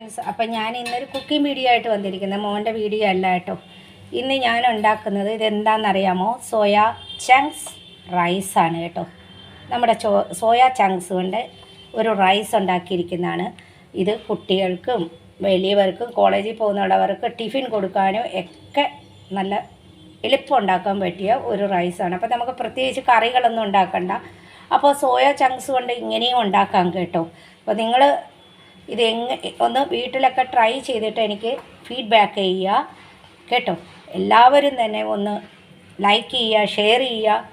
അപ്പം ഞാൻ ഇന്നൊരു കുക്കിംഗ് വീഡിയോ ആയിട്ട് വന്നിരിക്കുന്നത്. മോന്റെ വീഡിയോ അല്ല കേട്ടോ. ഇന്ന് ഞാൻ ഉണ്ടാക്കുന്നത് ഇതെന്താണെന്നറിയാമോ സോയ ചങ്ക്സ് റൈസാണ് കേട്ടോ. നമ്മുടെ ചോ സോയ ചങ്ക്സ് കൊണ്ട് ഒരു റൈസ് ഉണ്ടാക്കിയിരിക്കുന്നതാണ്. ഇത് കുട്ടികൾക്കും വലിയവർക്കും കോളേജിൽ പോകുന്നുള്ളവർക്ക് ടിഫിൻ കൊടുക്കാനും ഒക്കെ നല്ല എളുപ്പം ഉണ്ടാക്കാൻ പറ്റിയ ഒരു റൈസാണ് അപ്പോൾ നമുക്ക് പ്രത്യേകിച്ച് കറികളൊന്നും ഉണ്ടാക്കണ്ട. അപ്പോൾ സോയ ചങ്ക്സ് കൊണ്ട് ഇങ്ങനെയും ഉണ്ടാക്കാം കേട്ടോ. അപ്പോൾ നിങ്ങൾ ഇത് എങ്ങ ഒന്ന് വീട്ടിലൊക്കെ ട്രൈ ചെയ്തിട്ട് എനിക്ക് ഫീഡ്ബാക്ക് ചെയ്യുക. കേട്ടോ? എല്ലാവരും തന്നെ ഒന്ന് ലൈക്ക് ചെയ്യുക ഷെയർ ചെയ്യുക.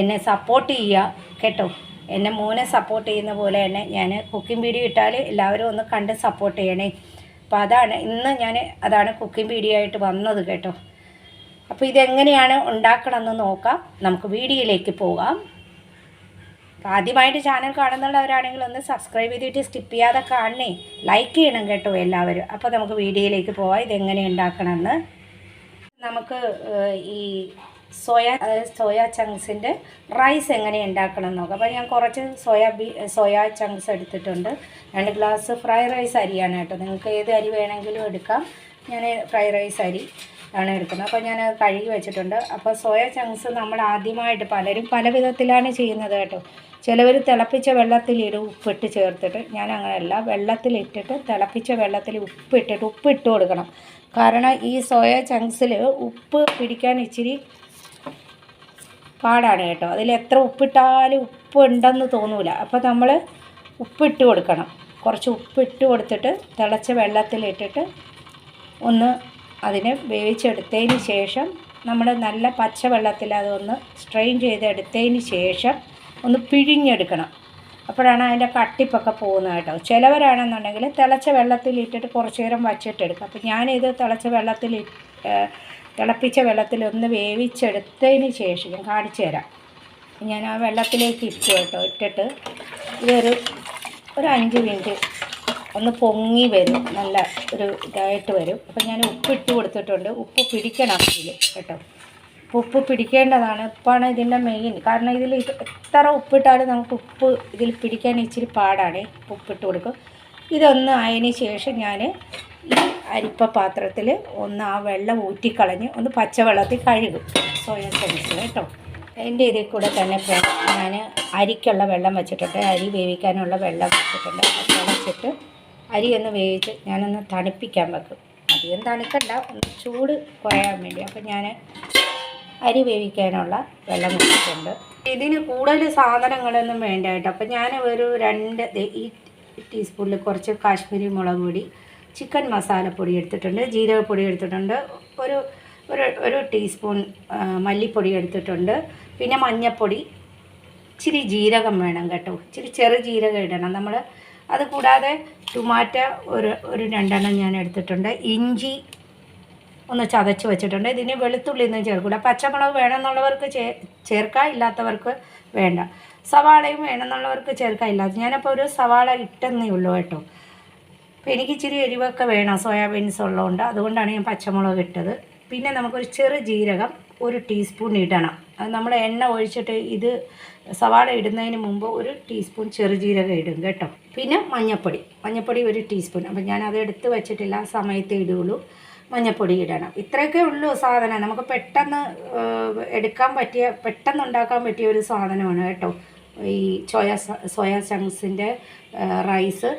എന്നെ സപ്പോർട്ട് ചെയ്യുക. കേട്ടോ? എന്നെ മോനെ സപ്പോർട്ട് ചെയ്യുന്ന പോലെ തന്നെ ഞാൻ കുക്കിംഗ് വീഡിയോ ഇട്ടാൽ എല്ലാവരും ഒന്ന് കണ്ട് സപ്പോർട്ട് ചെയ്യണേ. അപ്പോൾ അതാണ് ഇന്ന് ഞാൻ അതാണ് കുക്കിംഗ് വീഡിയോ ആയിട്ട് വന്നത് കേട്ടോ. അപ്പോൾ ഇതെങ്ങനെയാണ് ഉണ്ടാക്കണമെന്ന് നോക്കാം. നമുക്ക് വീഡിയോയിലേക്ക് പോകാം. അപ്പോൾ ആദ്യമായിട്ട് ചാനൽ കാണുന്നുള്ളവരാണെങ്കിൽ ഒന്ന് സബ്സ്ക്രൈബ് ചെയ്തിട്ട് സ്കിപ്പ് ചെയ്യാതെ കാണണേ. ലൈക്ക് ചെയ്യണം കേട്ടോ എല്ലാവരും. അപ്പോൾ നമുക്ക് വീഡിയോയിലേക്ക് പോവാം. ഇതെങ്ങനെ ഉണ്ടാക്കണമെന്ന്. നമുക്ക് ഈ സോയ അതായത് സോയ ചങ്ക്സിന്റെ റൈസ് എങ്ങനെ ഉണ്ടാക്കണം നോക്കാം. അപ്പോൾ ഞാൻ കുറച്ച് സോയ ബീ സോയ ചങ്ക്സ് എടുത്തിട്ടുണ്ട്. രണ്ട് ഗ്ലാസ് ഫ്രൈ റൈസ് അരിയാണ് കേട്ടോ. നിങ്ങൾക്ക് ഏത് അരി വേണമെങ്കിലും എടുക്കാം. ഞാൻ ഫ്രൈ റൈസ് അരി. ആണ് എടുക്കുന്നത്. അപ്പോൾ ഞാൻ അത് കഴുകി വെച്ചിട്ടുണ്ട്. അപ്പോൾ സോയ ചങ്ക്സ് നമ്മൾ ആദ്യമായിട്ട് പലരും പല വിധത്തിലാണ് ചെയ്യുന്നത് കേട്ടോ. ചിലവർ തിളപ്പിച്ച വെള്ളത്തിലിടും ഉപ്പിട്ട് ചേർത്തിട്ട്. ഞാൻ അങ്ങനെയല്ല വെള്ളത്തിലിട്ടിട്ട് തിളപ്പിച്ച വെള്ളത്തിൽ ഉപ്പിട്ടിട്ട് ഉപ്പിട്ട് കൊടുക്കണം. കാരണം ഈ സോയ ചങ്ക്സിൽ ഉപ്പ് പിടിക്കാൻ ഇച്ചിരി പാടാണ് കേട്ടോ. അതിൽ എത്ര ഉപ്പിട്ടാലും ഉപ്പ് ഉണ്ടെന്ന് തോന്നൂല. അപ്പോൾ നമ്മൾ ഉപ്പിട്ട് കൊടുക്കണം. കുറച്ച് ഉപ്പിട്ട് കൊടുത്തിട്ട് തിളച്ച വെള്ളത്തിലിട്ടിട്ട് ഒന്ന് അതിനെ വേവിച്ചെടുത്തതിന് ശേഷം നമ്മൾ നല്ല പച്ചവെള്ളത്തിൽ അതൊന്ന് സ്ട്രെയിൻ ചെയ്തെടുത്തതിന് ശേഷം ഒന്ന് പിഴിഞ്ഞെടുക്കണം. അപ്പോഴാണ് അതിന്റെ കട്ടിപ്പൊക്കെ പോകുന്നത് കേട്ടോ. ചിലവരാണെന്നുണ്ടെങ്കിൽ തിളച്ച വെള്ളത്തിൽ ഇട്ടിട്ട് കുറച്ച് നേരം വച്ചിട്ടെടുക്കും അപ്പോൾ ഞാനിത് തിളച്ച വെള്ളത്തിൽ തിളപ്പിച്ച വെള്ളത്തിൽ ഒന്ന് വേവിച്ചെടുത്തതിന് ശേഷം ഞാൻ കാണിച്ചു തരാം. ഞാൻ ആ വെള്ളത്തിലേക്ക് ഇട്ടു കേട്ടോ. ഇട്ടിട്ട് ഇതൊരു ഒരു അഞ്ച് മിനിറ്റ് ഒന്ന് പൊങ്ങി വരും. നല്ല ഒരു ഇതായിട്ട് വരും. അപ്പം ഞാൻ ഉപ്പ് ഇട്ട് കൊടുത്തിട്ടുണ്ട്. ഉപ്പ് പിടിക്കണം ഇതിൽ കേട്ടോ. ഉപ്പ് പിടിക്കേണ്ടതാണ്. ഉപ്പാണ് ഇതിന്റെ മെയിൻ കാരണം ഇതിൽ ഇത് എത്ര ഉപ്പിട്ടാലും നമുക്ക് ഉപ്പ് ഇതിൽ പിടിക്കാൻ ഇച്ചിരി പാടാണ്. ഉപ്പിട്ട് കൊടുക്കും. ഇതൊന്ന് ആയതിന് ശേഷം ഞാൻ ഈ അരിപ്പ പാത്രത്തിൽ ഒന്ന് ആ വെള്ളം ഊറ്റിക്കളഞ്ഞ് ഒന്ന് പച്ചവെള്ളത്തിൽ കഴുകും. സോയ സോസ് കേട്ടോ. അതിന്റെ ഇതിൽ കൂടെ തന്നെ ഞാൻ അരിക്കുള്ള വെള്ളം വെച്ചിട്ടുണ്ട്. അരി വേവിക്കാനുള്ള വെള്ളം വെച്ചിട്ടുണ്ട്. അത് അരി ഒന്ന് വേവിച്ച് ഞാനൊന്ന് തണുപ്പിക്കാൻ വെക്കും. അധികം തണുക്കണ്ട ഒന്ന് ചൂട് കുറയാൻ വേണ്ടി. അപ്പം ഞാൻ അരി വേവിക്കാനുള്ള വെള്ളം വെച്ചിട്ടുണ്ട് ഇതിന് കൂടുതൽ സാധനങ്ങളൊന്നും വേണ്ട കേട്ടോ. അപ്പം ഞാൻ ഒരു രണ്ട് ഈ ടീസ്പൂണിൽ കുറച്ച് കാശ്മീരി മുളക് പൊടി ചിക്കൻ മസാലപ്പൊടി എടുത്തിട്ടുണ്ട് ജീരകപ്പൊടി എടുത്തിട്ടുണ്ട് ഒരു ഒരു ഒരു ടീസ്പൂൺ മല്ലിപ്പൊടി എടുത്തിട്ടുണ്ട് പിന്നെ മഞ്ഞൾപ്പൊടി ഇച്ചിരി ജീരകം വേണം കേട്ടോ. ഇച്ചിരി ചെറു ജീരകം ഇടണം. നമ്മൾ അത് കൂടാതെ ടൊമാറ്റോ ഒരു ഒരു രണ്ടെണ്ണം ഞാൻ എടുത്തിട്ടുണ്ട്. ഇഞ്ചി ഒന്ന് ചതച്ച് വെച്ചിട്ടുണ്ട്. ഇതിന് വെളുത്തുള്ളി ഒന്നും ചേർക്കില്ല പച്ചമുളക് വേണമെന്നുള്ളവർക്ക് ചേ ചേർക്കാം. ഇല്ലാത്തവർക്ക് വേണ്ട. സവാളയും വേണമെന്നുള്ളവർക്ക് ചേർക്കാം. ഇല്ലാത്ത ഞാനപ്പോൾ ഒരു സവാള ഇട്ടെന്നേ ഉള്ളൂ കേട്ടോ. അപ്പോൾ എനിക്ക് ഇച്ചിരി എരിവൊക്കെ വേണം. സോയാബീൻസ് ഉള്ളതുകൊണ്ട് അതുകൊണ്ടാണ് ഞാൻ പച്ചമുളക് ഇട്ടത്. പിന്നെ നമുക്കൊരു ചെറു ജീരകം ഒരു ടീസ്പൂൺ ഇടണം. അത് നമ്മൾ എണ്ണ ഒഴിച്ചിട്ട് ഇത് സവാള ഇടുന്നതിന് മുമ്പ് ഒരു ടീസ്പൂൺ ചെറുജീരകം ഇടും കേട്ടോ. പിന്നെ മഞ്ഞൾപ്പൊടി മഞ്ഞൾപ്പൊടി ഒരു ടീസ്പൂൺ. അപ്പം ഞാൻ അത് എടുത്ത് വെച്ചിട്ടില്ല. ആ സമയത്ത് ഇടുകയുള്ളൂ. മഞ്ഞൾപ്പൊടി ഇടണം. ഇത്രയൊക്കെ ഉള്ളൂ സാധനം. നമുക്ക് പെട്ടെന്ന് എടുക്കാൻ പറ്റിയ പെട്ടെന്ന് ഉണ്ടാക്കാൻ പറ്റിയ ഒരു സാധനമാണ് കേട്ടോ. ഈ സോയ സോയ ചങ്സിന്റെ റൈസ്.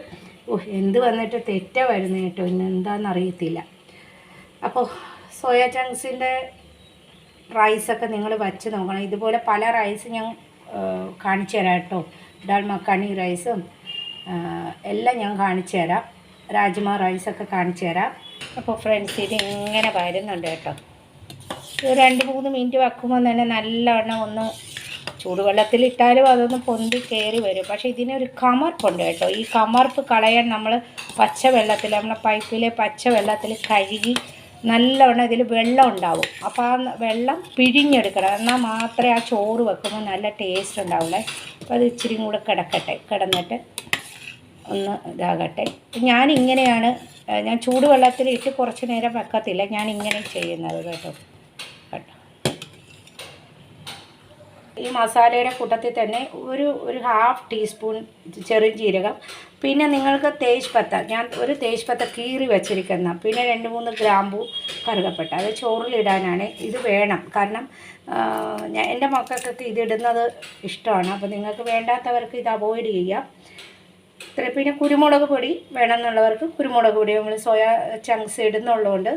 ഓഹ് എന്ത് വന്നിട്ട് തെറ്റ വരുന്നത് കേട്ടോ. ഇന്ന് എന്താണെന്ന് അറിയത്തില്ല. അപ്പോൾ സോയ ചങ്സിന്റെ റൈസൊക്കെ നിങ്ങൾ വച്ച് നോക്കണം. ഇതുപോലെ പല റൈസ് ഞാൻ കാണിച്ചു തരാം കേട്ടോ ഡാൽ മക്കാണി റൈസും എല്ലാം ഞാൻ കാണിച്ചു തരാം രാജ്മ റൈസൊക്കെ കാണിച്ചു തരാം അപ്പോൾ ഫ്രണ്ട്സ് ഇത് ഇങ്ങനെ വരുന്നുണ്ട് കേട്ടോ. ഇത് രണ്ട് മൂന്ന് മിനിറ്റ് വെക്കുമ്പോൾ തന്നെ നല്ലവണ്ണം ഒന്ന് ചൂടുവെള്ളത്തിലിട്ടാലും അതൊന്ന് പൊന്തി കയറി വരും. പക്ഷേ ഇതിനൊരു കമർപ്പുണ്ട് കേട്ടോ. ഈ കമർപ്പ് കളയാൻ നമ്മൾ പച്ചവെള്ളത്തിൽ നമ്മളെ പൈപ്പിലെ പച്ചവെള്ളത്തിൽ കഴുകി നല്ലവണ്ണം ഇതിൽ വെള്ളം ഉണ്ടാവും. അപ്പോൾ ആ വെള്ളം പിഴിഞ്ഞെടുക്കണം. എന്നാൽ മാത്രമേ ആ ചോറ് വെക്കുമ്പോൾ നല്ല ടേസ്റ്റ് ഉണ്ടാവുള്ളേ. അപ്പോൾ അത് ഇച്ചിരി കൂടെ കിടക്കട്ടെ. കിടന്നിട്ട് ഒന്ന് ഇതാകട്ടെ. ഞാൻ ഇങ്ങനെയാണ് ഞാൻ ചൂടുവെള്ളത്തിൽ ഇട്ട് കുറച്ച് നേരം വെക്കത്തില്ല. ഞാൻ ഇങ്ങനെ ചെയ്യുന്നത് കേട്ടോ കേട്ടോ ഈ മസാലയുടെ കൂട്ടത്തിൽ തന്നെ ഒരു ഒരു ഹാഫ് ടീസ്പൂൺ ചെറിയ ജീരകം. പിന്നെ നിങ്ങൾക്ക് തേജ്പത്ത ഞാൻ ഒരു തേജ്പത്ത കീറി വെച്ചിരിക്കുന്ന പിന്നെ രണ്ട് മൂന്ന് ഗ്രാമ്പു കറുകപ്പെട്ട അത് ചോറിലിടാനാണ് ഇത് വേണം. കാരണം ഞാൻ എന്റെ മക്കൾക്കൊക്കെ ഇതിടുന്നത് ഇഷ്ടമാണ്. അപ്പോൾ നിങ്ങൾക്ക് വേണ്ടാത്തവർക്ക് ഇത് അവോയ്ഡ് ചെയ്യാം. പിന്നെ കുരുമുളക് പൊടി വേണമെന്നുള്ളവർക്ക് കുരുമുളക് പൊടി നമ്മൾ സോയാ ചങ്ക്സ് ഇടുന്നുള്ളതുകൊണ്ട്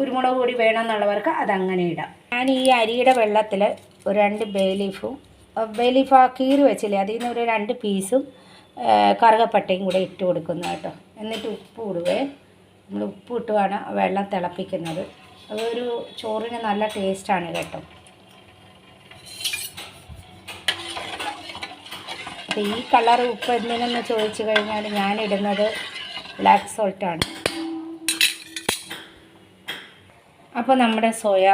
കുരുമുളക് പൊടി വേണമെന്നുള്ളവർക്ക് അതങ്ങനെ ഇടാം. ഞാൻ ഈ അരിയുടെ വെള്ളത്തിൽ ഒരു രണ്ട് ബേ ലീഫും ബേ ലീഫ് ആ കീറി വെച്ചില്ലേ അതിൽ നിന്ന് ഒരു രണ്ട് പീസും കറുകപ്പട്ടയും കൂടെ ഇട്ട് കൊടുക്കുന്നു കേട്ടോ. എന്നിട്ട് ഉപ്പ് ഇടുവേ. നമ്മൾ ഉപ്പ് ഇട്ടുമാണ് വെള്ളം തിളപ്പിക്കുന്നത്. അതൊരു ചോറിന് നല്ല ടേസ്റ്റാണ് കേട്ടോ. അപ്പോൾ ഈ കളർ ഉപ്പ് എന്തിനെന്ന് ചോദിച്ചു കഴിഞ്ഞാൽ ഞാനിടുന്നത് ബ്ലാക്ക് സോൾട്ടാണ് അപ്പോൾ നമ്മുടെ സോയ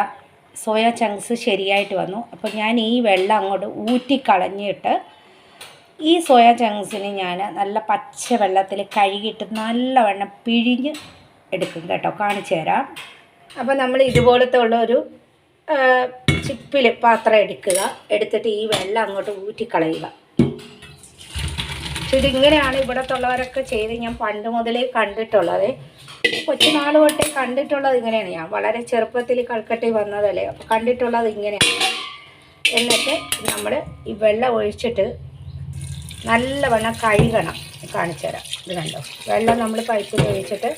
സോയ ചങ്ക്സ് ശരിയായിട്ട് വന്നു. അപ്പോൾ ഞാൻ ഈ വെള്ളം അങ്ങോട്ട് ഊറ്റിക്കളഞ്ഞിട്ട് ഈ സോയ ചങ്ക്സിന് ഞാൻ നല്ല പച്ച വെള്ളത്തിൽ കഴുകിയിട്ട് നല്ലവണ്ണം പിഴിഞ്ഞ് എടുക്കും കേട്ടോ. കാണിച്ചു തരാം. അപ്പോൾ നമ്മൾ ഇതുപോലത്തെ ഉള്ള ഒരു ചിപ്പിൽ പാത്രം എടുക്കുക. എടുത്തിട്ട് ഈ വെള്ളം അങ്ങോട്ട് ഊറ്റിക്കളയുക. ഇതിങ്ങനെയാണ് ഇവിടത്തുള്ളവരൊക്കെ ചെയ്ത് ഞാൻ പണ്ട് മുതലേ കണ്ടിട്ടുള്ളത്. കൊച്ചുനാൾ തൊട്ടേ കണ്ടിട്ടുള്ളത് ഇങ്ങനെയാണ്. ഞാൻ വളരെ ചെറുപ്പത്തിൽ കൽക്കട്ടയിൽ വന്നതല്ലേ. അപ്പോൾ കണ്ടിട്ടുള്ളത് ഇങ്ങനെയാണ്. എന്നിട്ട് നമ്മൾ ഈ വെള്ളം ഒഴിച്ചിട്ട് നല്ലവണ്ണം കഴുകണം. കാണിച്ചു തരാം. ഇത് കണ്ടോ? വെള്ളം നമ്മൾ പൈപ്പിൽ ഒഴിച്ചിട്ട്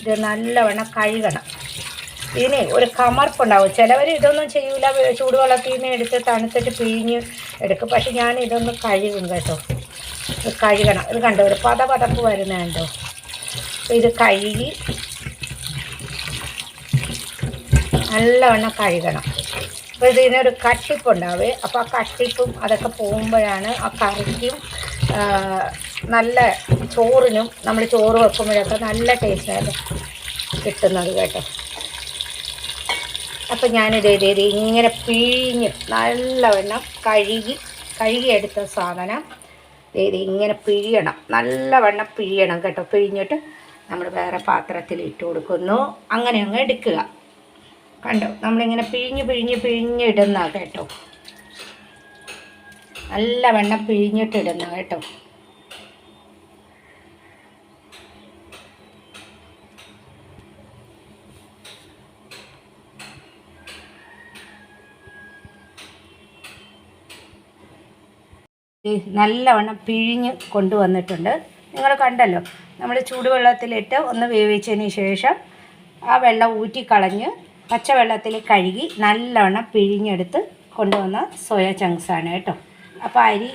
ഇത് നല്ലവണ്ണം കഴുകണം. ഇനി ഒരു കമർപ്പുണ്ടാവും. ചിലവർ ഇതൊന്നും ചെയ്യൂല. ചൂടുവെള്ളത്തിൽ നിന്ന് എടുത്ത് തണുത്തിട്ട് പിഴിഞ്ഞ് എടുക്കും. പക്ഷെ ഞാൻ ഇതൊന്ന് കഴുകും കേട്ടോ. കഴുകണം. ഇത് കണ്ടോ? ഒരു പത പതപ്പ് വരുന്നത് കണ്ടോ? ഇത് കഴുകി നല്ലവണ്ണം കഴുകണം. അപ്പോൾ ഇതിനൊരു കട്ടിപ്പുണ്ടാവേ. അപ്പോൾ ആ കട്ടിപ്പും അതൊക്കെ പോകുമ്പോഴാണ് ആ കറിക്കും നല്ല ചോറിനും നമ്മൾ ചോറ് വെക്കുമ്പോഴൊക്കെ നല്ല ടേസ്റ്റാണ് കിട്ടുന്നത് കേട്ടോ. അപ്പോൾ ഞാനിത് ഇത് ഇത് ഇങ്ങനെ പിഴിഞ്ഞ് നല്ലവണ്ണം കഴുകി കഴുകിയെടുത്ത സാധനം. ഇത് ഇങ്ങനെ പിഴിയണം. നല്ലവണ്ണം പിഴിയണം കേട്ടോ. പിഴിഞ്ഞിട്ട് നമ്മൾ വേറെ പാത്രത്തിൽ ഇട്ട് കൊടുക്കുന്നു. അങ്ങനെ അങ്ങ് എടുക്കുക. കണ്ടോ? നമ്മളിങ്ങനെ പിഴിഞ്ഞ് പിഴിഞ്ഞ് പിഴിഞ്ഞിടുന്ന കേട്ടോ. നല്ല വെണ്ണം പിഴിഞ്ഞിട്ടിടുന്ന കേട്ടോ. നല്ലവണ്ണം പിഴിഞ്ഞ് കൊണ്ടുവന്നിട്ടുണ്ട്. നിങ്ങൾ കണ്ടല്ലോ. നമ്മൾ ചൂടുവെള്ളത്തിലിട്ട് ഒന്ന് വേവിച്ചതിന് ശേഷം ആ വെള്ളം ഊറ്റിക്കളഞ്ഞ് പച്ചവെള്ളത്തിൽ കഴുകി നല്ലവണ്ണം പിഴിഞ്ഞെടുത്ത് കൊണ്ടുവന്ന സോയ ചങ്ക്സാണ് കേട്ടോ. അപ്പോൾ അരി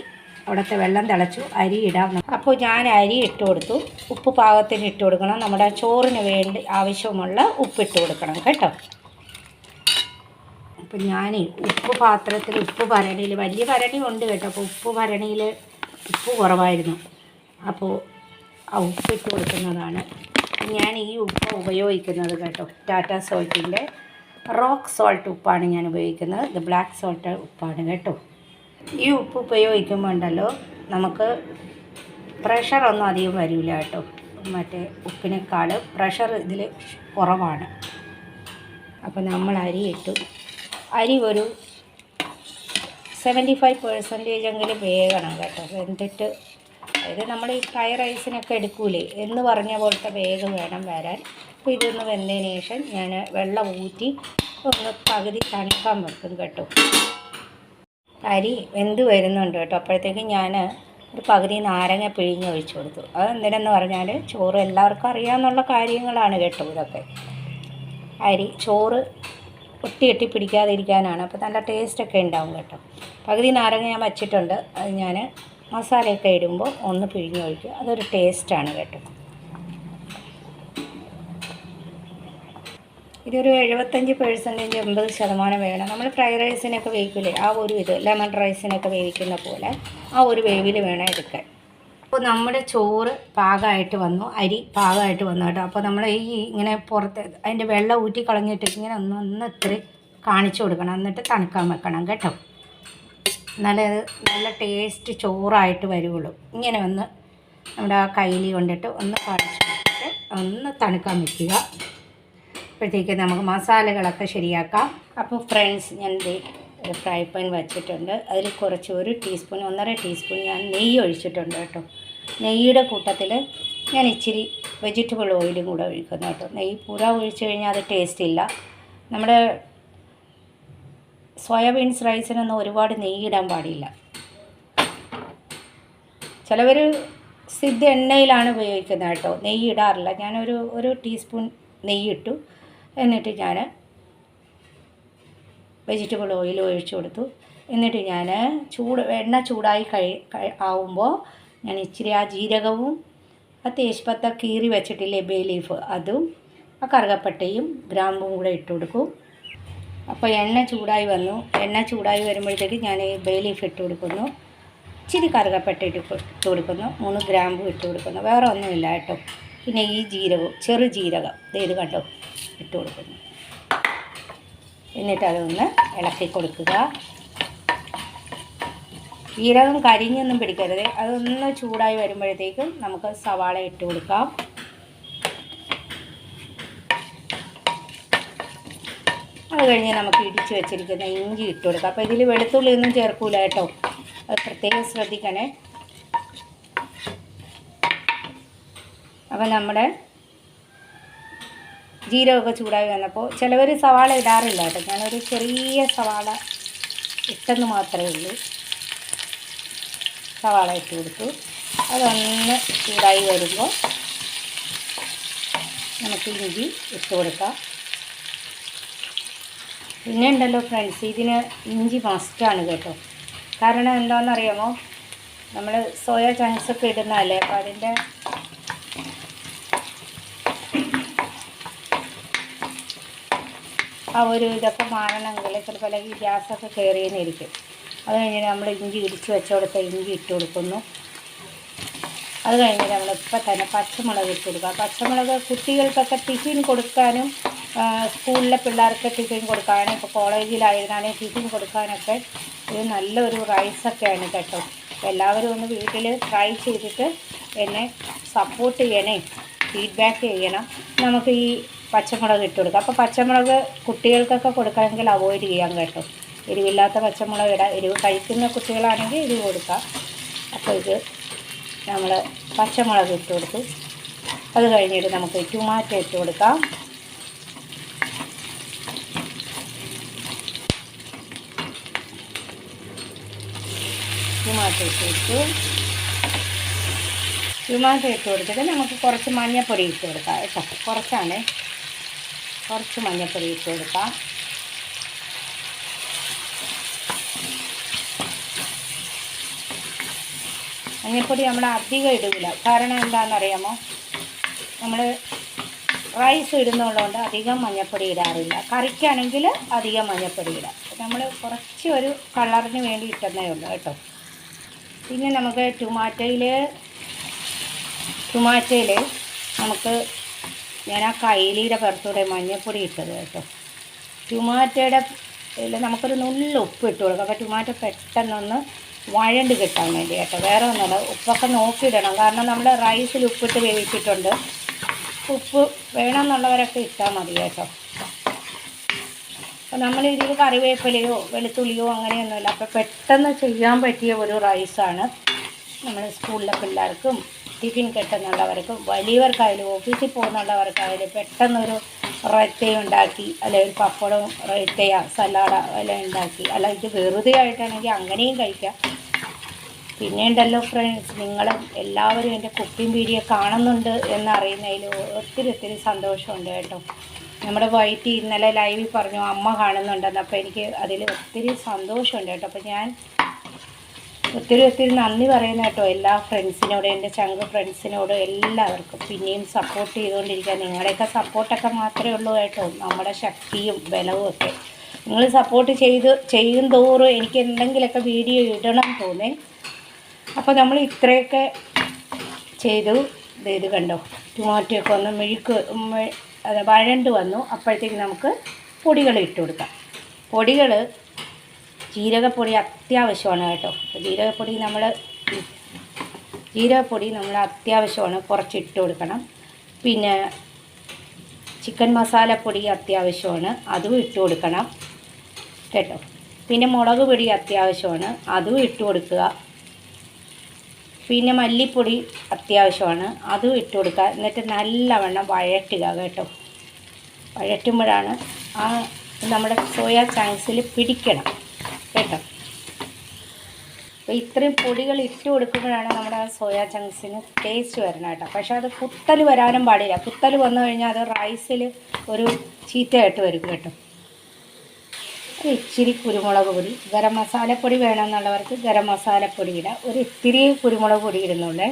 അവിടുത്തെ വെള്ളം തിളച്ചു അരി ഇടാം. അപ്പോൾ ഞാൻ അരി ഇട്ട് കൊടുത്തു. ഉപ്പ് പാകത്തിന് ഇട്ട് കൊടുക്കണം. നമ്മുടെ ചോറിന് വേണ്ടി ആവശ്യമുള്ള ഉപ്പ് ഇട്ട് കൊടുക്കണം കേട്ടോ. അപ്പം ഞാൻ ഉപ്പ് പാത്രത്തിൽ ഉപ്പ് ഭരണിയിൽ വലിയ ഭരണി ഉണ്ട് കേട്ടോ. അപ്പോൾ ഉപ്പ് ഭരണിയിൽ ഉപ്പ് കുറവായിരുന്നു. അപ്പോൾ ആ ഉപ്പിട്ട് കൊടുക്കുന്നതാണ്. ഞാൻ ഈ ഉപ്പ് ഉപയോഗിക്കുന്നത് കേട്ടോ. ടാറ്റ സോൾട്ടിന്റെ റോക്ക് സോൾട്ട് ഉപ്പാണ് ഞാൻ ഉപയോഗിക്കുന്നത്. ഇത് ബ്ലാക്ക് സോൾട്ട് ഉപ്പാണ് കേട്ടോ. ഈ ഉപ്പ് ഉപയോഗിക്കുമ്പോൾ ഉണ്ടല്ലോ നമുക്ക് പ്രഷറൊന്നും അധികം വരില്ല കേട്ടോ. മറ്റേ ഉപ്പിനേക്കാൾ പ്രഷർ ഇതിൽ കുറവാണ്. അപ്പോൾ നമ്മൾ അരി ഇട്ടു. അരി ഒരു സെവന്റി ഫൈവ് പെർസെന്റേജ് എങ്കിലും വേകണം കേട്ടോ. വെന്തിട്ട് അതായത് നമ്മൾ ഈ ഫ്രൈ റൈസിനൊക്കെ എടുക്കൂലേ എന്ന് പറഞ്ഞ പോലത്തെ വേഗം വേണം വരാൻ. അപ്പോൾ ഇതൊന്ന് വെന്തതിന് ശേഷം ഞാൻ വെള്ളം ഊറ്റി ഒന്ന് പകുതി തണുക്കാൻ വെക്കും കേട്ടോ. അരി വെന്ത് വരുന്നുണ്ട് കേട്ടോ. അപ്പോഴത്തേക്കും ഞാൻ ഒരു പകുതി നാരങ്ങ പിഴിഞ്ഞ് ഒഴിച്ചു കൊടുത്തു. അത് എന്തിനെന്ന് പറഞ്ഞാൽ ചോറ് എല്ലാവർക്കും അറിയാമെന്നുള്ള കാര്യങ്ങളാണ് കേട്ടോ ഇതൊക്കെ. അരി ചോറ് ഒട്ടി ഒട്ടി പിടിക്കാതിരിക്കാനാണ്. അപ്പോൾ നല്ല ടേസ്റ്റൊക്കെ ഉണ്ടാവും കേട്ടോ. പകുതി നാരങ്ങ ഞാൻ വച്ചിട്ടുണ്ട്. അത് ഞാൻ മസാലയൊക്കെ ഇടുമ്പോൾ ഒന്ന് പിഴിഞ്ഞ് ഒഴിക്കുക. അതൊരു ടേസ്റ്റാണ് കേട്ടോ. ഇതൊരു എഴുപത്തഞ്ച് പേഴ്സന്റേജ് എൺപത് ശതമാനം വേണം. നമ്മൾ ഫ്രൈഡ് റൈസിനൊക്കെ വേവിക്കില്ലേ ആ ഒരു ഇത് ലെമൺ റൈസിനൊക്കെ വേവിക്കുന്ന പോലെ ആ ഒരു വേവിൽ വേണം എടുക്കാൻ. അപ്പോൾ നമ്മുടെ ചോറ് പാകമായിട്ട് വന്നു. അരി പാകമായിട്ട് വന്നു കേട്ടോ. അപ്പോൾ നമ്മൾ ഈ ഇങ്ങനെ പുറത്ത് അതിന്റെ വെള്ളം ഊറ്റി കളഞ്ഞിട്ട് ഇങ്ങനെ ഒന്ന് ഒന്ന് ഇത്തിരി കാണിച്ചു കൊടുക്കണം. എന്നിട്ട് തണുക്കാൻ വെക്കണം കേട്ടോ. എന്നാലേ അത് നല്ല ടേസ്റ്റ് ചോറായിട്ട് വരുള്ളൂ ഇങ്ങനെ ഒന്ന് നമ്മുടെ ആ കയ്യിൽ കൊണ്ടിട്ട് ഒന്ന് കാണിച്ചു ഒന്ന് തണുക്കാൻ വെക്കുക. അപ്പോഴത്തേക്ക് നമുക്ക് മസാലകളൊക്കെ ശരിയാക്കാം. അപ്പോൾ ഫ്രണ്ട്സ് ഞാൻ ഒരു ഫ്രൈ പാൻ വച്ചിട്ടുണ്ട്. അതിൽ കുറച്ച് ഒരു ടീസ്പൂൺ ഒന്നര ടീസ്പൂൺ ഞാൻ നെയ്യ് ഒഴിച്ചിട്ടുണ്ട് കേട്ടോ. നെയ്യുടെ കൂട്ടത്തിൽ ഞാൻ ഇച്ചിരി വെജിറ്റബിൾ ഓയിലും കൂടെ ഒഴിക്കുന്നു കേട്ടോ. നെയ്യ് പൂര ഒഴിച്ചു കഴിഞ്ഞാൽ അത് ടേസ്റ്റ് ഇല്ല. നമ്മുടെ സോയാബീൻസ് റൈസിനൊന്നും ഒരുപാട് നെയ്യിടാൻ പാടില്ല. ചിലവർ സിദ്ധ എണ്ണയിലാണ് ഉപയോഗിക്കുന്നത് കേട്ടോ. നെയ്യിടാറില്ല. ഞാനൊരു ഒരു ടീസ്പൂൺ നെയ്യ് ഇട്ടു എന്നിട്ട് ഞാൻ വെജിറ്റബിൾ ഓയിൽ ഒഴിച്ചു കൊടുത്തു. എന്നിട്ട് ഞാൻ ചൂട് എണ്ണ ചൂടായി കഴി- ആവുമ്പോൾ ഞാൻ ഇച്ചിരി ആ ജീരകവും ആ തേശ്പത്ത കീറി വെച്ചിട്ടില്ലേ ബേ ലീഫ് അതും ആ കറുകപ്പട്ടയും ഗ്രാമ്പും കൂടെ ഇട്ട് കൊടുക്കും. അപ്പോൾ എണ്ണ ചൂടായി വന്നു. എണ്ണ ചൂടായി വരുമ്പോഴത്തേക്ക് ഞാൻ ബേ ലീഫ് ഇട്ട് കൊടുക്കുന്നു. ഇച്ചിരി കറുകപ്പെട്ട ഇട്ട് ഇട്ട് കൊടുക്കുന്നു. മൂന്ന് ഗ്രാമ്പു ഇട്ട് കൊടുക്കുന്നു. വേറെ ഒന്നുമില്ല കേട്ടോ. പിന്നെ ഈ ജീരകവും ചെറു ജീരകം. ഇത് കണ്ടോ? ഇട്ട് കൊടുക്കുന്നു. എന്നിട്ട് അതൊന്ന് ഇളക്കി കൊടുക്കുക. ജീരകം കരിഞ്ഞൊന്നും പിടിക്കരുത്. അതൊന്ന് ചൂടായി വരുമ്പോഴത്തേക്കും നമുക്ക് സവാള ഇട്ട് കൊടുക്കാം. അത് കഴിഞ്ഞ് നമുക്ക് ഇടിച്ച് വെച്ചിരിക്കുന്ന ഇഞ്ചി ഇട്ട് കൊടുക്കാം. അപ്പോൾ ഇതിൽ വെളുത്തുള്ളി ഒന്നും ചേർക്കൂല കേട്ടോ. അത് പ്രത്യേകം ശ്രദ്ധിക്കണേ. അപ്പോൾ നമ്മുടെ ജീരകമൊക്കെ ചൂടായി വന്നപ്പോൾ ചിലവർ സവാള ഇടാറില്ല കേട്ടോ. ഞാനൊരു ചെറിയ സവാള ഇട്ടെന്ന് മാത്രമേ ഉള്ളൂ. സവാള ഇട്ട് കൊടുത്തു. അതൊന്ന് ചൂടായി വരുമ്പോൾ നമുക്ക് ഇഞ്ചി ഇട്ട് കൊടുക്കാം. പിന്നെ ഉണ്ടല്ലോ ഫ്രണ്ട്സ് ഇതിന് ഇഞ്ചി മസ്റ്റാണ് കേട്ടോ. കാരണം എന്താണെന്നറിയാമോ? നമ്മൾ സോയാ ചങ്ക്സ് ഒക്കെ ഇടുന്നതല്ലേ അപ്പോൾ അതിന്റെ ആ ഒരു ഇതൊക്കെ മാറണമെങ്കിൽ ചിലപ്പോൾ അല്ലെങ്കിൽ ഗ്യാസൊക്കെ കയറിയെന്നിരിക്കും അത് കഴിഞ്ഞിട്ട് നമ്മൾ ഇഞ്ചി ഇടിച്ച് വെച്ചോടത്ത് ഇഞ്ചി ഇട്ട് കൊടുക്കുന്നു. അത് കഴിഞ്ഞിട്ട് ഇപ്പം തന്നെ പച്ചമുളക് ഇട്ട് കൊടുക്കുക. പച്ചമുളക് കുട്ടികൾക്കൊക്കെ ടിഫിൻ കൊടുക്കാനും സ്കൂളിലെ പിള്ളേർക്ക് ടിഫിൻ കൊടുക്കാനും ഇപ്പോൾ കോളേജിലായിരുന്നാണെങ്കിൽ ടിഫിൻ കൊടുക്കാനൊക്കെ ഇത് നല്ലൊരു റൈസൊക്കെയാണ് കേട്ടോ. എല്ലാവരും ഒന്ന് വീട്ടിൽ ട്രൈ ചെയ്തിട്ട് എന്നെ സപ്പോർട്ട് ചെയ്യണേ ഫീഡ്ബാക്ക് ചെയ്യണം. നമുക്ക് ഈ പച്ചമുളക് ഇട്ട് കൊടുക്കാം. അപ്പോൾ പച്ചമുളക് കുട്ടികൾക്കൊക്കെ കൊടുക്കണമെങ്കിൽ അവോയ്ഡ് ചെയ്യാം കേട്ടോ. എരിവില്ലാത്ത പച്ചമുളക് ഇടാം എരിവ് കഴിക്കുന്ന കുട്ടികളാണെങ്കിൽ എരിവ് കൊടുക്കാം. അപ്പോൾ ഇത് നമ്മൾ പച്ചമുളക് ഇട്ട് കൊടുത്തു. അത് കഴിഞ്ഞിട്ട് നമുക്ക് ടൊമാറ്റോ ഇട്ട് കൊടുക്കാം. ടൊമാറ്റോ ഇട്ട് കൊടുത്തു ടുമാറ്റോ ഇട്ട് കൊടുത്തിട്ട് നമുക്ക് കുറച്ച് മഞ്ഞപ്പൊടി ഇട്ട് കൊടുക്കാം കേട്ടോ. കുറച്ചാണ്. കുറച്ച് മഞ്ഞപ്പൊടി ഇട്ട് കൊടുക്കാം. മഞ്ഞപ്പൊടി നമ്മൾ അധികം ഇടില്ല കാരണം എന്താണെന്നറിയാമോ? നമ്മൾ റൈസ് ഇടുന്നുള്ളതുകൊണ്ട് അധികം മഞ്ഞപ്പൊടി ഇടാറില്ല. കറിക്കാണെങ്കിൽ അധികം മഞ്ഞപ്പൊടി ഇടാം. നമ്മൾ കുറച്ച് ഒരു കളറിന് വേണ്ടി ഇട്ടെന്നേ ഉള്ളൂ കേട്ടോ. പിന്നെ നമുക്ക് ടൊമാറ്റോയിൽ ടൊമാറ്റോയിൽ നമുക്ക് ഞാൻ ആ കൈലിയുടെ പുറത്തൂടെ മഞ്ഞൾപ്പൊടി ഇട്ടത് കേട്ടോ. ടൊമാറ്റോയുടെ നമുക്കൊരു നുള്ള ഉപ്പ് ഇട്ട് കൊടുക്കാം. അപ്പോൾ ടൊമാറ്റോ പെട്ടെന്നൊന്ന് വഴണ്ട് കിട്ടാൻ വേണ്ടി കേട്ടോ. വേറെ ഒന്നുമില്ല ഉപ്പൊക്കെ നോക്കിയിടണം. കാരണം നമ്മൾ റൈസിൽ ഉപ്പിട്ട് വേവിച്ചിട്ടുണ്ട്. ഉപ്പ് വേണമെന്നുള്ളവരൊക്കെ ഇട്ടാൽ മതി കേട്ടോ. അപ്പോൾ നമ്മൾ ഇതിൽ കറിവേപ്പിലയോ വെളുത്തുള്ളിയോ അങ്ങനെയൊന്നുമില്ല. അപ്പോൾ പെട്ടെന്ന് ചെയ്യാൻ പറ്റിയ ഒരു റൈസാണ് നമ്മൾ സ്കൂളിലെ പിള്ളേർക്കും ടിഫിൻ കെട്ടുന്നുള്ളവർക്കും വലിയവർക്കായാലും ഓഫീസിൽ പോകുന്നുള്ളവർക്കായാലും പെട്ടെന്നൊരു റൊയ്ത്തയും ഉണ്ടാക്കി അല്ലെങ്കിൽ ഒരു പപ്പടവും റൊയ്ത്തയ സലാഡ എല്ലാം ഉണ്ടാക്കി. അല്ല ഇത് വെറുതെ ആയിട്ടാണെങ്കിൽ അങ്ങനെയും കഴിക്കാം. പിന്നെ ഉണ്ടല്ലോ ഫ്രണ്ട്സ് നിങ്ങൾ എല്ലാവരും എന്റെ കുക്കിംഗ് വീഡിയോ കാണുന്നുണ്ട് എന്നറിയുന്നതിൽ ഒത്തിരി ഒത്തിരി സന്തോഷമുണ്ട് കേട്ടോ. നമ്മുടെ വൈറ്റ് ഇന്നലെ ലൈവിൽ പറഞ്ഞു അമ്മ കാണുന്നുണ്ടെന്ന്. അപ്പോൾ എനിക്ക് അതിൽ ഒത്തിരി സന്തോഷമുണ്ട് കേട്ടോ. അപ്പോൾ ഞാൻ ഒത്തിരി ഒത്തിരി നന്ദി പറയുന്ന കേട്ടോ എല്ലാ ഫ്രണ്ട്സിനോടും എന്റെ ചങ്ക് ഫ്രണ്ട്സിനോടും എല്ലാവർക്കും. പിന്നെയും സപ്പോർട്ട് ചെയ്തുകൊണ്ടിരിക്കുക നിങ്ങളുടെയൊക്കെ സപ്പോർട്ടൊക്കെ മാത്രമേ ഉള്ളൂ കേട്ടോ. നമ്മുടെ ശക്തിയും ബലവും ഒക്കെ. നിങ്ങൾ സപ്പോർട്ട് ചെയ്ത് ചെയ്യും തോറും എനിക്ക് എന്തെങ്കിലുമൊക്കെ വീഡിയോ ഇടണം തോന്നേ. അപ്പോൾ നമ്മൾ ഇത്രയൊക്കെ ചെയ്തു. ഇത് കണ്ടോ? ടൊമാറ്റോ ഒക്കെ ഒന്ന് മെഴുക്ക് വഴണ്ട് വന്നു. അപ്പോഴത്തേക്ക് നമുക്ക് പൊടികൾ ഇട്ട് കൊടുക്കാം. പൊടികൾ ജീരകപ്പൊടി അത്യാവശ്യമാണ് കേട്ടോ. ജീരകപ്പൊടി നമ്മൾ ജീരകപ്പൊടി നമ്മൾ അത്യാവശ്യമാണ്. കുറച്ച് ഇട്ട് കൊടുക്കണം. പിന്നെ ചിക്കൻ മസാലപ്പൊടി അത്യാവശ്യമാണ്. അതും ഇട്ട് കൊടുക്കണം കേട്ടോ. പിന്നെ മുളക് പൊടി അത്യാവശ്യമാണ്. അതും ഇട്ട് കൊടുക്കുക. പിന്നെ മല്ലിപ്പൊടി അത്യാവശ്യമാണ്. അതും ഇട്ട് കൊടുക്കുക. എന്നിട്ട് നല്ലവണ്ണം വഴറ്റുക കേട്ടോ. വഴറ്റുമ്പോഴാണ് ആ നമ്മുടെ സോയ ചങ്ക്സിൽ പിടിക്കണം കേട്ടോ. അപ്പോൾ ഇത്രയും പൊടികൾ ഇട്ട് കൊടുക്കുമ്പോഴാണ് നമ്മുടെ സോയ ചങ്ക്സിന് ടേസ്റ്റ് വരുന്നത് കേട്ടോ. പക്ഷേ അത് കുത്തൽ വരാനും പാടില്ല. കുത്തൽ വന്നു കഴിഞ്ഞാൽ അത് റൈസിൽ ഒരു ചീത്തയായിട്ട് വരും കേട്ടോ. ഇച്ചിരി കുരുമുളക് പൊടി ഗരം മസാലപ്പൊടി വേണമെന്നുള്ളവർക്ക് ഗരം മസാലപ്പൊടി ഇടാം. ഒരു ഇത്തിരി കുരുമുളക് പൊടി ഇടുന്നുള്ളേ.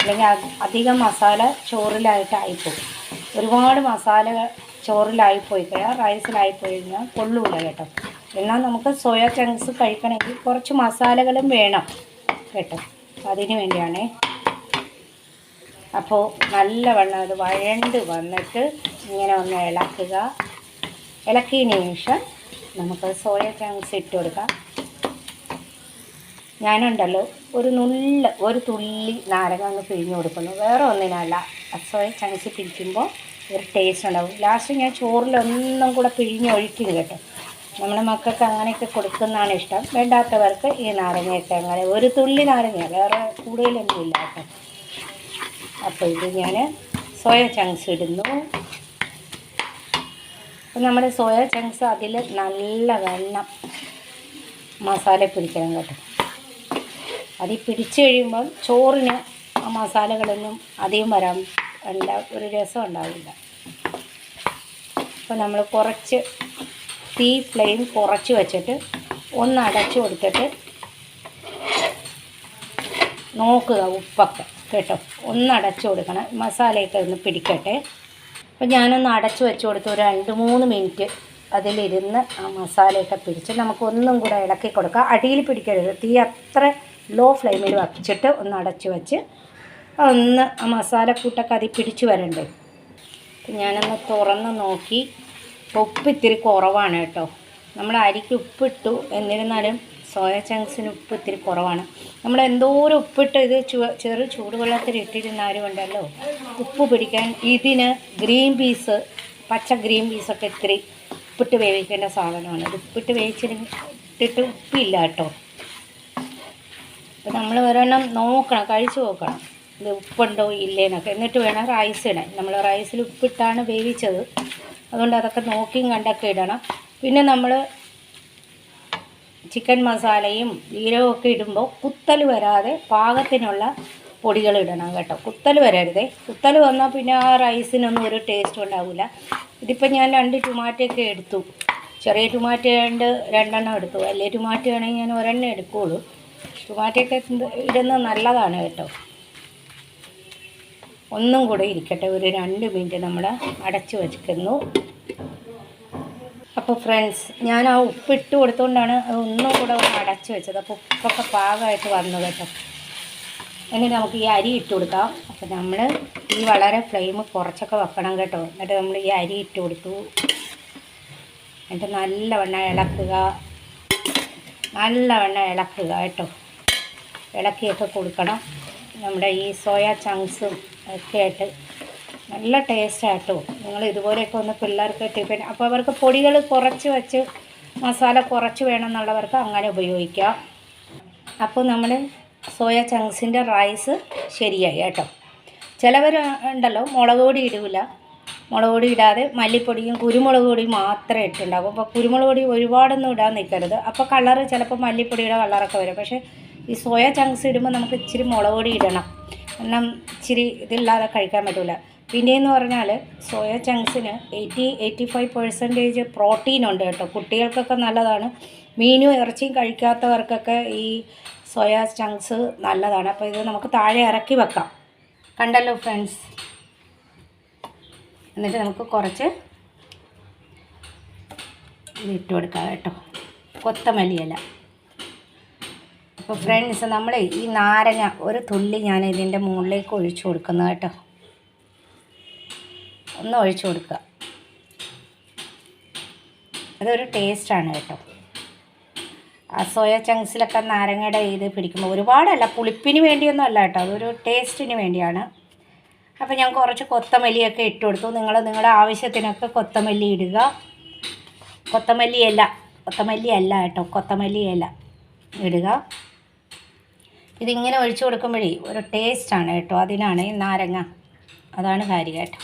അല്ലെങ്കിൽ അധികം മസാല ചോറിലായിട്ടായിപ്പോകും ഒരുപാട് മസാല ചോറിലായിപ്പോയി കഴിഞ്ഞാൽ റൈസിലായിപ്പോയി കഴിഞ്ഞാൽ കൊള്ളൂല കേട്ടോ. എന്നാൽ നമുക്ക് സോയ ചങ്ക്സ് കഴിക്കണമെങ്കിൽ കുറച്ച് മസാലകളും വേണം കേട്ടോ. അതിന് വേണ്ടിയാണേ. അപ്പോൾ നല്ലവണ്ണം അത് വഴണ്ട് വന്നിട്ട് ഇങ്ങനെ ഒന്ന് ഇളക്കുക. ഇളക്കിയതിന് ശേഷം നമുക്ക് സോയ ചങ്ക്സ് ഇട്ട് കൊടുക്കാം. ഞാനുണ്ടല്ലോ ഒരു നുള്ള ഒരു തുള്ളി നാരങ്ങ ഒന്ന് പിഴിഞ്ഞ് കൊടുക്കുന്നു. വേറെ ഒന്നിനല്ല. സോയ ചങ്ക്സ് പിരിക്കുമ്പോൾ ഒരു ടേസ്റ്റ് ഉണ്ടാവും. ലാസ്റ്റ് ഞാൻ ചോറിലൊന്നും കൂടെ പിഴിഞ്ഞ് ഒഴിക്കും കേട്ടോ. നമ്മുടെ മക്കൾക്ക് അങ്ങനെയൊക്കെ കൊടുക്കുന്നതാണ് ഇഷ്ടം. വേണ്ടാത്തവർക്ക് ഈ നാരങ്ങയൊക്കെ അങ്ങനെ ഒരു തുള്ളി നാരങ്ങ വേറെ കൂടുതലൊന്നും ഇല്ല കേട്ടോ. അപ്പോൾ ഇത് ഞാൻ സോയ ചങ്ക്സ് ഇടുന്നു. അപ്പം നമ്മുടെ സോയ ചങ്ക്സ് അതിൽ നല്ല വെള്ളം മസാല പിടിക്കണം കേട്ടോ. അതിൽ പിടിച്ച് കഴിയുമ്പം ചോറിന് ആ മസാലകളൊന്നും അധികം വരാൻ ഉണ്ടാ ഒരു രസം ഉണ്ടാവില്ല. അപ്പോൾ നമ്മൾ കുറച്ച് തീ ഫ്ലെയിം കുറച്ച് വെച്ചിട്ട് ഒന്ന് അടച്ചു കൊടുത്തിട്ട് നോക്കുക ഉപ്പൊക്കെ കേട്ടോ. ഒന്ന് അടച്ചു കൊടുക്കണം മസാലയൊക്കെ ഒന്ന് പിടിക്കട്ടെ. അപ്പോൾ ഞാനൊന്ന് അടച്ചു വെച്ച് കൊടുത്തു. ഒരു രണ്ട് മൂന്ന് മിനിറ്റ് അതിലിരുന്ന് ആ മസാലയൊക്കെ പിടിച്ച് നമുക്കൊന്നും കൂടെ ഇളക്കി കൊടുക്കുക അടിയിൽ പിടിക്കരുത്. തീ അത്ര ലോ ഫ്ലെയിമിൽ വച്ചിട്ട് ഒന്ന് അടച്ചു വെച്ച് ഒന്ന് ആ മസാലക്കൂട്ടൊക്കെ അതിൽ പിടിച്ച് വരണ്ടേ. ഞാനൊന്ന് തുറന്ന് നോക്കി. ഉപ്പ് ഇത്തിരി കുറവാണ് കേട്ടോ. നമ്മൾ അരിക്ക് ഉപ്പിട്ടു. എന്നിരുന്നാലും സോയ ചങ്ക്സിന് ഉപ്പ് ഇത്തിരി കുറവാണ്. നമ്മൾ എന്തോരം ഉപ്പിട്ട് ഇത് ചെറു ചൂടുവെള്ളത്തിൽ ഇട്ടിരുന്നാലും ഉണ്ടല്ലോ ഉപ്പ് പിടിക്കാൻ ഇതിന് ഗ്രീൻ പീസ് പച്ച ഗ്രീൻ പീസൊക്കെ ഇത്തിരി ഉപ്പിട്ട് വേവിക്കേണ്ട സാധനമാണ്. ഇത് ഉപ്പിട്ട് വേവിച്ചിട്ടിട്ട് ഉപ്പില്ല കേട്ടോ. അപ്പോൾ നമ്മൾ ഒരെണ്ണം നോക്കണം കഴിച്ചു നോക്കണം. ഇത് ഉപ്പുണ്ടോ ഇല്ലേന്നൊക്കെ. എന്നിട്ട് വേണം റൈസ് ഇടാൻ. നമ്മൾ റൈസിൽ ഉപ്പിട്ടാണ് വേവിച്ചത്. അതുകൊണ്ട് അതൊക്കെ നോക്കിയും കണ്ടൊക്കെ ഇടണം. പിന്നെ നമ്മൾ ചിക്കൻ മസാലയും ജീരകമൊക്കെ ഇടുമ്പോൾ കുത്തൽ വരാതെ പാകത്തിനുള്ള പൊടികൾ ഇടണം കേട്ടോ. കുത്തൽ വരരുതേ. കുത്തൽ വന്നാൽ പിന്നെ ആ റൈസിനൊന്നും ഒരു ടേസ്റ്റും ഉണ്ടാവില്ല ഇതിപ്പോൾ ഞാൻ രണ്ട് ടുമാറ്റൊക്കെ എടുത്തു. ചെറിയ ടൊമാറ്റോ രണ്ട് രണ്ടെണ്ണം എടുത്തു. വലിയ ടൊമാറ്റോ ആണെങ്കിൽ ഞാൻ ഒരെണ്ണം എടുക്കുകയുള്ളൂ ടുമാറ്റൊക്കെ ഇടുന്നത് നല്ലതാണ് കേട്ടോ. ഒന്നും കൂടെ ഇരിക്കട്ടെ. ഒരു രണ്ട് മിനിറ്റ് നമ്മൾ അടച്ചു വയ്ക്കുന്നു അപ്പോൾ ഫ്രണ്ട്സ് ഞാൻ ആ ഉപ്പ് ഇട്ട് കൊടുത്തുകൊണ്ടാണ് ഒന്നും കൂടെ ഒന്ന് അടച്ചു വെച്ചത്. അപ്പോൾ ഉപ്പൊക്കെ പാകമായിട്ട് വന്നു കേട്ടോ. എന്നിട്ട് നമുക്ക് ഈ അരി ഇട്ട് കൊടുക്കാം. അപ്പോൾ നമ്മൾ ഈ വളരെ ഫ്ലെയിം കുറച്ചൊക്കെ വെക്കണം കേട്ടോ. എന്നിട്ട് നമ്മൾ ഈ അരി ഇട്ട് കൊടുത്തു. എന്നിട്ട് നല്ലവണ്ണം ഇളക്കുക. നല്ലവണ്ണം ഇളക്കുക കേട്ടോ. ഇളക്കിയൊക്കെ കൊടുക്കണം. നമ്മുടെ ഈ സോയ ചങ്ക്സും ഒക്കെ ആയിട്ട് നല്ല ടേസ്റ്റാട്ടോ നിങ്ങൾ ഇതുപോലെയൊക്കെ ഒന്ന് പിള്ളേർക്ക് ടിഫിൻ അപ്പോൾ അവർക്ക് പൊടികൾ കുറച്ച് വെച്ച് മസാല കുറച്ച് വേണമെന്നുള്ളവർക്ക് അങ്ങനെ ഉപയോഗിക്കാം. അപ്പോൾ നമ്മൾ സോയ ചങ്ക്സിന്റെ റൈസ് ശരിയായി കേട്ടോ. ചിലവർ ഉണ്ടല്ലോ മുളക് പൊടി ഇടില്ല മുളക് പൊടി ഇടാതെ മല്ലിപ്പൊടിയും കുരുമുളക് പൊടിയും മാത്രമേ ഇട്ടുണ്ടാകും അപ്പോൾ കുരുമുളക് പൊടി ഒരുപാടൊന്നും ഇടാൻ നിൽക്കരുത്. അപ്പോൾ കളറ് ചിലപ്പോൾ മല്ലിപ്പൊടിയുടെ കളറൊക്കെ വരും. പക്ഷേ ഈ സോയ ചങ്ക്സ് ഇടുമ്പോൾ നമുക്ക് ഇച്ചിരി മുളക് പൊടി ഇടണം. കാരണം ഇച്ചിരി ഇതില്ലാതെ കഴിക്കാൻ പറ്റില്ല പിന്നെയെന്ന് പറഞ്ഞാൽ soya ചങ്ക്സിന് eighty eighty five percentage protein ഉണ്ട് കേട്ടോ. കുട്ടികൾക്കൊക്കെ നല്ലതാണ്. മീനും ഇറച്ചിയും കഴിക്കാത്തവർക്കൊക്കെ ഈ സോയ ചങ്ക്സ് നല്ലതാണ്. അപ്പോൾ ഇത് നമുക്ക് താഴെ ഇറക്കി വെക്കാം. കണ്ടല്ലോ ഫ്രണ്ട്സ് എന്നിട്ട് നമുക്ക് കുറച്ച് ഇട്ട് കൊടുക്കാം കേട്ടോ. കൊത്തമല്ലിയില അപ്പോൾ ഫ്രണ്ട്സ് നമ്മൾ ഈ നാരങ്ങ ഒരു തുള്ളി ഞാൻ ഇതിന്റെ മുകളിലേക്ക് ഒഴിച്ചു കൊടുക്കുന്നത് കേട്ടോ. ഒന്ന് ഒഴിച്ചു കൊടുക്കുക. അതൊരു ടേസ്റ്റാണ് കേട്ടോ. ആ സോയ ചങ്ക്സിലൊക്കെ നാരങ്ങയുടെ ഇത് പിടിക്കുമ്പോൾ ഒരുപാടല്ല പുളിപ്പിന് വേണ്ടിയൊന്നും അല്ല കേട്ടോ. അതൊരു ടേസ്റ്റിന് വേണ്ടിയാണ്. അപ്പോൾ ഞാൻ കുറച്ച് കൊത്തമല്ലിയൊക്കെ ഇട്ട് കൊടുത്തു. നിങ്ങൾ നിങ്ങളുടെ ആവശ്യത്തിനൊക്കെ കൊത്തമല്ലി ഇടുക. കൊത്തമല്ലി ഇല കൊത്തമല്ലി അല്ല കേട്ടോ കൊത്തമല്ലി ഇല ഇടുക. ഇതിങ്ങനെ ഒഴിച്ചു കൊടുക്കുമ്പോഴേ ഒരു ടേസ്റ്റാണ് കേട്ടോ അതിനാണ് നാരങ്ങ. അതാണ് കാര്യം കേട്ടോ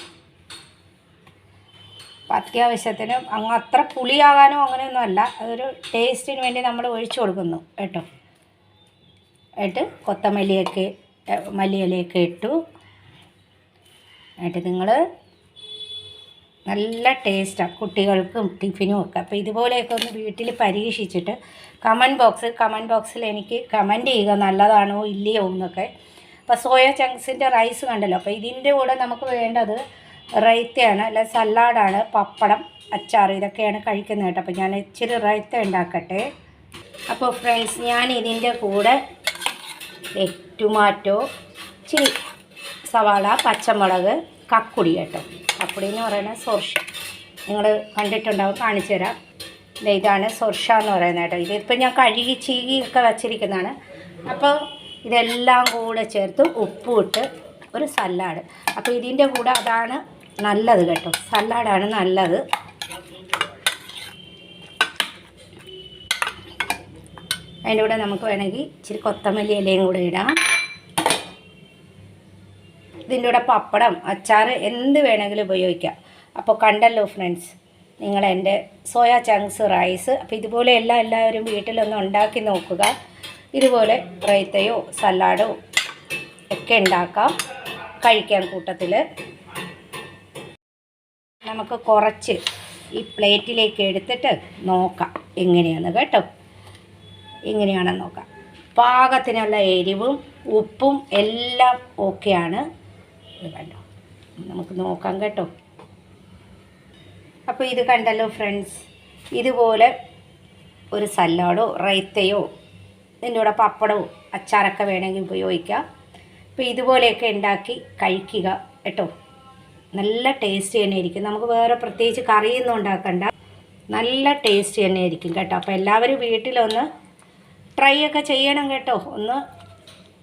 അപ്പം അത്യാവശ്യത്തിന് അങ്ങ് അത്ര പുളിയാകാനോ അങ്ങനെയൊന്നും അല്ല. അതൊരു ടേസ്റ്റിന് വേണ്ടി നമ്മൾ ഒഴിച്ചു കൊടുക്കുന്നു കേട്ടോ. ഇട്ട് കൊത്തമല്ലിയൊക്കെ മല്ലിയിലയൊക്കെ ഇട്ടു. എന്നിട്ട് നിങ്ങൾ നല്ല ടേസ്റ്റാണ് കുട്ടികൾക്കും ടിഫിനും ഒക്കെ. അപ്പോൾ ഇതുപോലെയൊക്കെ ഒന്ന് വീട്ടിൽ പരീക്ഷിച്ചിട്ട് കമന്റ് ബോക്സ് കമന്റ് ബോക്സിൽ എനിക്ക് കമന്റ് ചെയ്യുക നല്ലതാണോ ഇല്ലയോ എന്നൊക്കെ. അപ്പോൾ സോയ ചങ്ക്സിന്റെ റൈസ് കണ്ടല്ലോ. അപ്പോൾ ഇതിന്റെ കൂടെ നമുക്ക് വേണ്ടത് റൈത്തയാണ് അല്ല സലാഡാണ് പപ്പടം അച്ചാർ ഇതൊക്കെയാണ് കഴിക്കുന്നത് കേട്ടോ. അപ്പോൾ ഞാൻ ഇച്ചിരി റൈത്ത ഉണ്ടാക്കട്ടെ. അപ്പോൾ ഫ്രണ്ട്സ് ഞാൻ ഇതിന്റെ കൂടെ ടൊമാറ്റോ ഇച്ചിരി സവാള പച്ചമുളക് കക്കുടി കേട്ടോ. കക്കുടി എന്ന് പറയുന്നത് സൊർഷ. നിങ്ങൾ കണ്ടിട്ടുണ്ടാവും കാണിച്ചു തരാം. ഇതാണ് സൊർഷ എന്ന് പറയുന്നത് കേട്ടോ. ഇതിപ്പോൾ ഞാൻ കഴുകി ചീകി ഒക്കെ വച്ചിരിക്കുന്നതാണ്. അപ്പോൾ ഇതെല്ലാം കൂടെ ചേർത്ത് ഉപ്പും ഇട്ട് ഒരു സലാഡ്. അപ്പോൾ ഇതിന്റെ കൂടെ അതാണ് നല്ലത് കേട്ടോ. സലാഡാണ് നല്ലത്. അതിന്റെ കൂടെ നമുക്ക് വേണമെങ്കിൽ ഇച്ചിരി കൊത്തമല്ലി ഇലയും കൂടെ ഇടാം. ഇതിന്റെ കൂടെ പപ്പടം അച്ചാർ എന്ത് വേണമെങ്കിലും ഉപയോഗിക്കാം. അപ്പോൾ കണ്ടല്ലോ ഫ്രണ്ട്സ് നിങ്ങൾ എന്റെ സോയ ചങ്ക്സ് റൈസ്. അപ്പോൾ ഇതുപോലെ എല്ലാം എല്ലാവരും വീട്ടിലൊന്ന് ഉണ്ടാക്കി നോക്കുക. ഇതുപോലെ റൈത്തയോ സലാഡോ ഒക്കെ ഉണ്ടാക്കാം കഴിക്കാൻ കൂട്ടത്തിൽ. നമുക്ക് കുറച്ച് ഈ പ്ലേറ്റിലേക്ക് എടുത്തിട്ട് നോക്കാം. എങ്ങനെയാണ് കേട്ടോ? എങ്ങനെയാണെന്ന് നോക്കാം. പാകത്തിനുള്ള എരിവും ഉപ്പും എല്ലാം ഓക്കെയാണ്. കണ്ടോ? നമുക്ക് നോക്കാം കേട്ടോ. അപ്പോൾ ഇത് കണ്ടല്ലോ ഫ്രണ്ട്സ്. ഇതുപോലെ ഒരു സലാഡോ റൈത്തയോ ഇതിന്റെ കൂടെ പപ്പടമോ അച്ചാറൊക്കെ വേണമെങ്കിൽ ഉപയോഗിക്കാം. അപ്പോൾ ഇതുപോലെയൊക്കെ ഉണ്ടാക്കി കഴിക്കുക കേട്ടോ. നല്ല ടേസ്റ്റ് തന്നെ ആയിരിക്കും. നമുക്ക് വേറെ പ്രത്യേകിച്ച് കറിയൊന്നും ഉണ്ടാക്കണ്ട. നല്ല ടേസ്റ്റ് തന്നെ ആയിരിക്കും കേട്ടോ. അപ്പോൾ എല്ലാവരും വീട്ടിലൊന്ന് ട്രൈ ഒക്കെ ചെയ്യണം കേട്ടോ. ഒന്ന്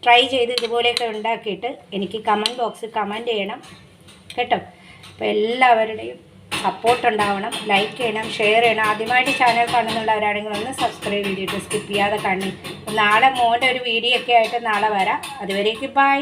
ട്രൈ ചെയ്ത് ഇതുപോലെയൊക്കെ ഉണ്ടാക്കിയിട്ട് എനിക്ക് കമന്റ് ബോക്സിൽ കമന്റ് ചെയ്യണം കേട്ടോ. അപ്പോൾ എല്ലാവരുടെയും സപ്പോർട്ട് ഉണ്ടാവണം. ലൈക്ക് ചെയ്യണം ഷെയർ ചെയ്യണം. ആദ്യമായിട്ട് ചാനൽ കാണുന്നുള്ളവരാണെങ്കിൽ ഒന്ന് സബ്സ്ക്രൈബ് ചെയ്തിട്ട് സ്കിപ്പ് ചെയ്യാതെ കാണി. നാളെ മോന്റെ ഒരു വീഡിയോ ഒക്കെ ആയിട്ട് നാളെ വരാം. അതുവരേക്കും ബൈ